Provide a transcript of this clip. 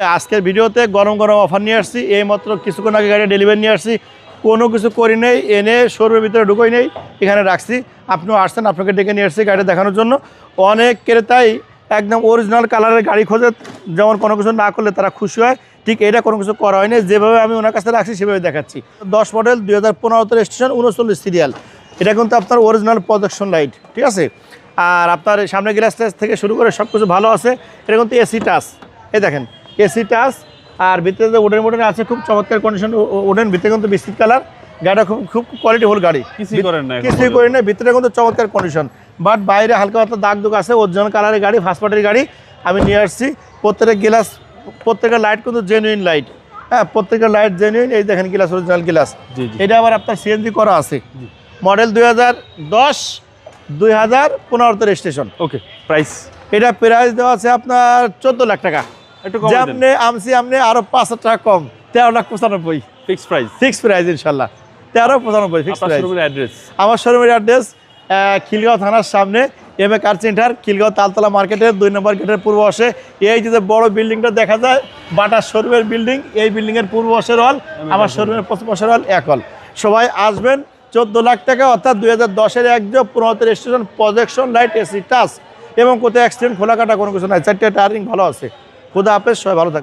আজকের ভিডিওতে গরম গরম অফার নিয়ে আসছি। এই মাত্র কিছুক্ষণ আগে গাড়ি ডেলিভারি নিয়ে আসছি। কোনো কিছু করি নেই, এনে শোরুমের ভিতরে ঢুকোই নেই, এখানে রাখছি। আপনিও আসছেন, আপনাকে ডেকে নিয়ে আসছি গাড়ি দেখানোর জন্য। অনেক ক্রেতাই একদম অরিজিনাল কালারের গাড়ি খোঁজে, যেমন কোনো কিছু না করলে তারা খুশি হয়। ঠিক এটা কোনো কিছু করা হয়নি, যেভাবে আমি ওনার কাছে রাখছি, সেভাবে দেখাচ্ছি। দশ মডেল দুই হাজার পনেরোতে রেজিস্ট্রেশন উনচল্লিশ সিরিয়াল এটা কিন্তু আপনার অরিজিনাল প্রজেকশন লাইট ঠিক আছে? আর আপনার সামনে গ্লাস থেকে শুরু করে সব কিছু ভালো আছে। এটা কিন্তু এসি টাচ এই দেখেন এসি টাচ আর ভিতরে যে উডেন উডেন আছে খুব চমৎকার কন্ডিশন উডেন ভিতরে কিন্তু বিস্কিট কালার গাড়িটা খুব খুব কোয়ালিটি ফুল গাড়ি। কিছুই করেন না কিছুই পর্যন্ত। করি না ভিতরে কিন্তু চমৎকার কন্ডিশন বাট বাইরে হালকা হালকা দাগ দুগ আছে অরিজিনাল কালারের গাড়ি ফার্স্ট পার্টির গাড়ি আমি নিয়ে আসছি। প্রত্যেকের গ্লাস প্রত্যেকের লাইট কিন্তু জেনুইন লাইট হ্যাঁ প্রত্যেকের লাইট জেনুইন এই দেখেন গ্লাস অরিজিনাল গ্লাস এটা আবার আপনার সিএনজি করা আছে। মডেল দুই হাজার দশ দুই হাজার পনেরোতে রেজিস্ট্রেশন ওকে প্রাইস এটা প্রাইস দেওয়া আছে আপনার চোদ্দ লাখ টাকা। একটু কম যে আমসি আপনি আরও পাঁচ হাজার টাকা কম। তেরো লাখ পঁচানব্বই। ফিক্স প্রাইস ফিক্স প্রাইস ইনশাল্লাহ। তেরো পঁচানব্বই ফিক্স প্রাইস আমার শোরুমের অ্যাড্রেস খিলগাঁও থানার সামনে M A car center Khilgaon Taltola মার্কেটের দুই নম্বর গেটের পূর্ব পাশে। এই যে বড় বিল্ডিংটা দেখা যায় বাটার শোরুমের বিল্ডিং এই বিল্ডিংয়ের পূর্ব পাশের হল আমার শোরুমের পশ্চিম হল এক হল সবাই আসবেন চোদ্দ লাখ টাকা অর্থাৎ দুই হাজার দশের পনেরোতে registration projection light AC touch এবং কোথাও অ্যাক্সিডেন্ট খোলা কাটা কোনো কিছু নাই চারটে টায়ারিং ভালো আছে। খুদা হাফেজ সবাই ভালো থাকবে